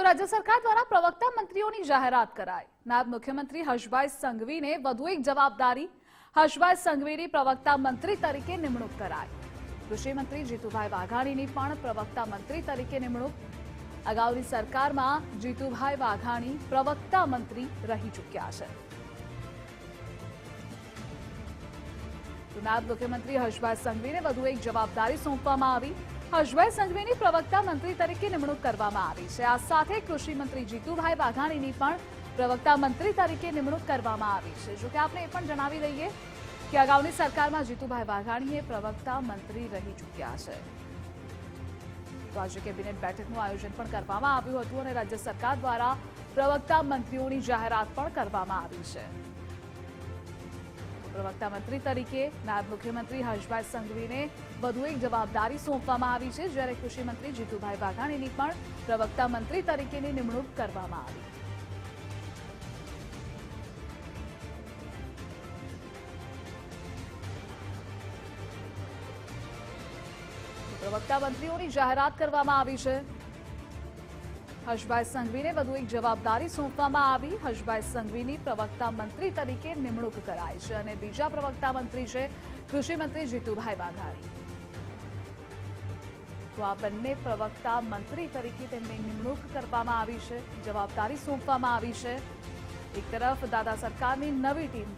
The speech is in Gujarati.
તો રાજ્ય સરકાર દ્વારા પ્રવક્તા મંત્રીઓની જાહેરાત કરાઈ. નાયબ મુખ્યમંત્રી હર્ષભાઈ સંઘવીને વધુ એક જવાબદારી હર્ષભાઈ સંઘવીની પ્રવક્તા મંત્રી તરીકે નિમણૂક કરાઈ. કૃષિ મંત્રી જીતુભાઈ વાઘાણીની પણ પ્રવક્તા મંત્રી તરીકે નિમણૂક. અગાઉની સરકારમાં જીતુભાઈ વાઘાણી પ્રવક્તા મંત્રી રહી ચૂક્યા છે. નાયબ મુખ્યમંત્રી હર્ષભાઈ સંઘવીને વધુ એક જવાબદારી સોંપવામાં આવી. હર્ષભાઈ સંઘવીની પ્રવક્તા મંત્રી તરીકે નિમણૂક કરવામાં આવી છે. આ સાથે કૃષિ મંત્રી જીતુભાઈ વાઘાણીની પણ પ્રવક્તા મંત્રી તરીકે નિમણૂક કરવામાં આવી છે. જોકે આપણે એ પણ જણાવી દઈએ કે અગાઉની સરકારમાં જીતુભાઈ વાઘાણીએ પ્રવક્તા મંત્રી રહી ચૂક્યા છે. તો આજે કેબિનેટ બેઠકનું આયોજન પણ કરવામાં આવ્યું હતું અને રાજ્ય સરકાર દ્વારા પ્રવક્તા મંત્રીઓની જાહેરાત પણ કરવામાં આવી છે. પ્રવક્તા મંત્રી તરીકે નાયબ મુખ્યમંત્રી હર્ષભાઈ સંઘવીને વધુ એક જવાબદારી સોંપવામાં આવી છે, જ્યારે કૃષિ મંત્રી જીતુભાઈ વાઘાણીની પણ પ્રવક્તા મંત્રી તરીકેની નિમણૂક કરવામાં આવી. પ્રવક્તા મંત્રીઓની જાહેરાત કરવામાં આવી છે. હર્ષભાઈ સંઘવીને વધુ એક જવાબદારી સોંપવામાં આવી. હર્ષભાઈ સંઘવીની પ્રવક્તા મંત્રી તરીકે નિમણૂક કરાઈ છે અને બીજા પ્રવક્તા મંત્રી છે કૃષિમંત્રી જીતુભાઈ વાઘાણી. તો આ બંને પ્રવક્તા મંત્રી તરીકે તેમની નિમણૂક કરવામાં આવી છે. જવાબદારી સોંપવામાં આવી છે. એક તરફ દાદા સરકારની નવી ટીમ